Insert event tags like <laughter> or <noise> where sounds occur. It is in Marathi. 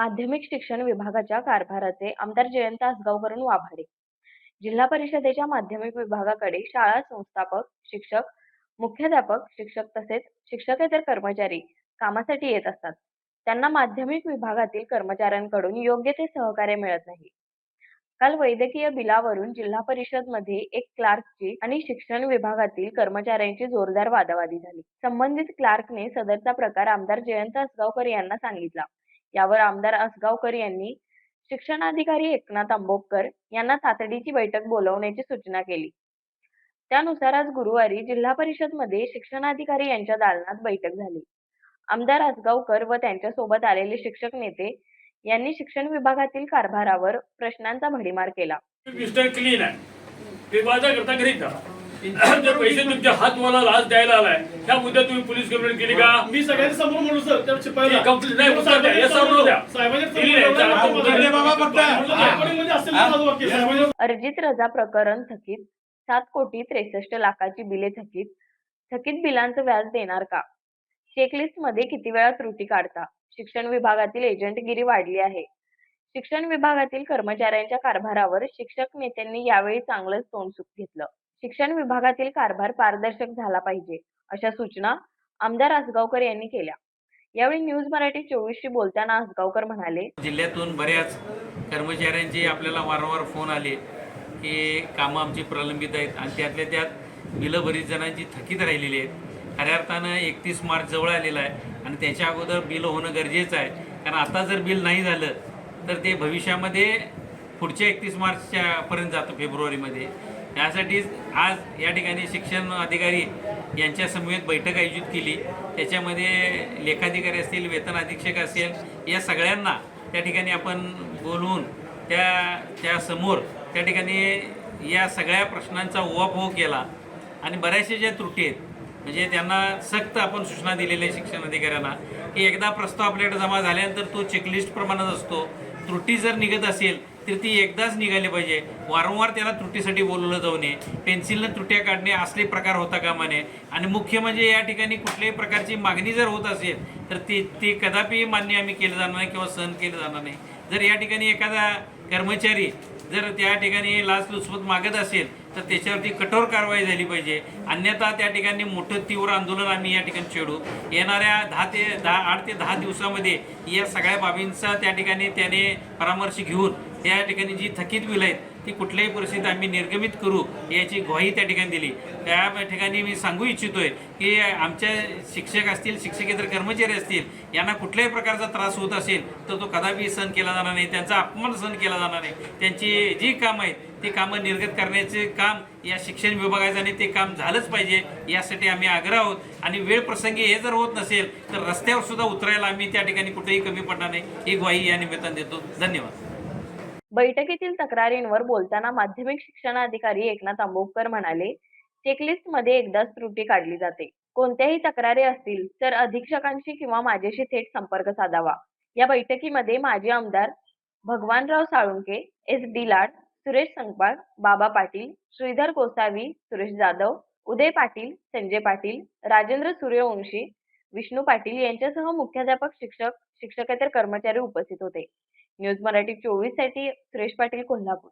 माध्यमिक शिक्षण विभागाच्या कारभाराचे आमदार जयंत आसगावकरून वाभाडे जिल्हा परिषदेच्या माध्यमिक विभागाकडे शाळा संस्थापक शिक्षक मुख्याध्यापक शिक्षक तसेच शिक्षकेतर कर्मचारी कामासाठी येत असतात. त्यांना माध्यमिक विभागातील कर्मचाऱ्यांकडून योग्य ते सहकार्य मिळत नाही. काल वैद्यकीय बिलावरून जिल्हा परिषदमध्ये एक क्लार्कची आणि शिक्षण विभागातील कर्मचाऱ्यांची जोरदार वादावादी झाली. संबंधित क्लार्कने सदरचा प्रकार आमदार जयंत आसगावकर यांना सांगितला. यावर आमदार आसगावकर यांनी शिक्षणाधिकारी एकनाथ आंबोपकर यांना तातडीची बैठक बोलवण्याची सूचना केली. त्यानुसार आज गुरुवारी जिल्हा परिषदमध्ये शिक्षणाधिकारी यांच्या दालनात बैठक झाली. आमदार आसगावकर व त्यांच्यासोबत आलेले शिक्षक नेते यांनी शिक्षण विभागातील कारभारावर प्रश्नांचा भडीमार केला. मिस्टर क्लीन आहे. करता घरी <coughs> जर पैसे तुमच्या हातवाला लाच द्यायला आलाय. त्या मुद्द्यात तुम्ही पोलीस कंप्लेंट केली का? मी सगळ्यांच्या समोर म्हणू सर त्या शिपायाला complaint नाही, उत्तर द्या. दिली नाही. उत्तर. साहेबांच्या अर्जित रजा प्रकरण थकीत सात कोटी त्रेसष्ट लाखाची बिले थकीत. थकीत बिलांचं व्याज देणार का? चेकलिस्टमध्ये किती वेळा त्रुटी काढता? शिक्षण विभागातील एजंटगिरी वाढली आहे. शिक्षण विभागातील कर्मचाऱ्यांच्या कारभारावर शिक्षक नेत्यांनी यावेळी चांगलंच तोंड सुख घेतलं. शिक्षण विभागातील कारभार पारदर्शक झाला पाहिजे अशा सूचना आमदार आसगावकर यांनी केल्या. यावेळी न्यूज मराठी चोवीसशी बोलताना आसगावकर म्हणाले जिल्ह्यातून बऱ्याच कर्मचाऱ्यांचे आपल्याला वारंवार फोन आले की कामं आमची प्रलंबित आहेत आणि त्यातल्या त्यात बिलं बरीच जणांची थकीत राहिलेली आहेत. खऱ्या अर्थानं एकतीस मार्च जवळ आलेला आहे आणि त्याच्या अगोदर बिल होणं गरजेचं आहे. कारण आता जर बिल नाही झालं तर ते भविष्यामध्ये पुढच्या एकतीस मार्चच्या पर्यंत जातं फेब्रुवारीमध्ये. त्यासाठीच आज या ठिकाणी शिक्षण अधिकारी यांच्या समवेत बैठक आयोजित केली. त्याच्यामध्ये लेखाधिकारी असतील वेतन अधीक्षक असेल या सगळ्यांना त्या ठिकाणी आपण बोलवून त्या त्यासमोर त्या ठिकाणी या सगळ्या प्रश्नांचा उहापोह केला. आणि बऱ्याचशा ज्या त्रुटी आहेत म्हणजे त्यांना सक्त आपण सूचना दिलेल्या आहे शिक्षण अधिकाऱ्यांना की एकदा प्रस्ताव आपल्याकडे जमा झाल्यानंतर तो चेकलिस्ट प्रमाणात असतो. त्रुटी जर निघत असेल तर ती एकदाच निघाली पाहिजे. वारंवार त्याला त्रुटीसाठी बोलवलं जाऊ नये. पेन्सिलनं त्रुट्या काढणे असले प्रकार होता कामा नये. आणि मुख्य म्हणजे या ठिकाणी कुठल्याही प्रकारची मागणी जर होत असेल तर ती ती कदापि मान्य आम्ही केलं जाणार नाही किंवा सहन केलं जाणार नाही. जर या ठिकाणी एखादा कर्मचारी जर त्या ठिकाणी लाचलुचपत मागत असेल तर त्याच्यावरती कठोर कारवाई झाली पाहिजे. अन्यथा त्या ठिकाणी मोठं तीव्र आंदोलन आम्ही या ठिकाणी छेडू. येणाऱ्या दहा ते दहा आठ ते दहा दिवसामध्ये या सगळ्या बाबींचा त्या ठिकाणी त्याने परामर्श घेऊन त्या ठिकाणी जी थकीत बिलं आहेत ती कुठल्याही परिस्थितीत आम्ही निर्गमित करू याची ग्वाही त्या ठिकाणी दिली. त्या ठिकाणी मी सांगू इच्छितोय की आमच्या शिक्षक असतील शिक्षकेतर कर्मचारी असतील यांना कुठल्याही प्रकारचा त्रास होत असेल तर तो कदापि सहन केला जाणार नाही त्यांचा अपमान सहन केला जाणार नाही. त्यांची जी कामं आहेत ती कामं निर्गत करण्याचे काम या शिक्षण विभागाचं आणि ते काम झालंच पाहिजे यासाठी आम्ही आग्रह आहोत. आणि वेळ प्रसंगी हे जर होत नसेल तर रस्त्यावर सुद्धा उतरायला आम्ही त्या ठिकाणी कुठेही कमी पडणार नाही. ही ग्वाही या निमित्तानं देतो. धन्यवाद. बैठकीतील तक्रारींवर बोलताना माध्यमिक शिक्षणाधिकारी एकनाथ आंबोपकर म्हणाले चेकलिस्टमध्ये एकदाच त्रुटी काढली जाते. कोणत्याही तक्रारी असतील तर अधीक्षकांशी किंवा माझ्याशी थेट संपर्क साधावा. या बैठकीमध्ये माजी आमदार भगवानराव साळुंके एस डी लाड सुरेश संकपाळ बाबा पाटील श्रीधर गोसावी सुरेश जाधव उदय पाटील संजय पाटील राजेंद्र सूर्यवंशी विष्णू पाटील यांच्यासह मुख्याध्यापक शिक्षक शिक्षकेतर कर्मचारी उपस्थित होते. न्यूज मराठी चोवीससाठी सुरेश पाटील कोल्हापूर.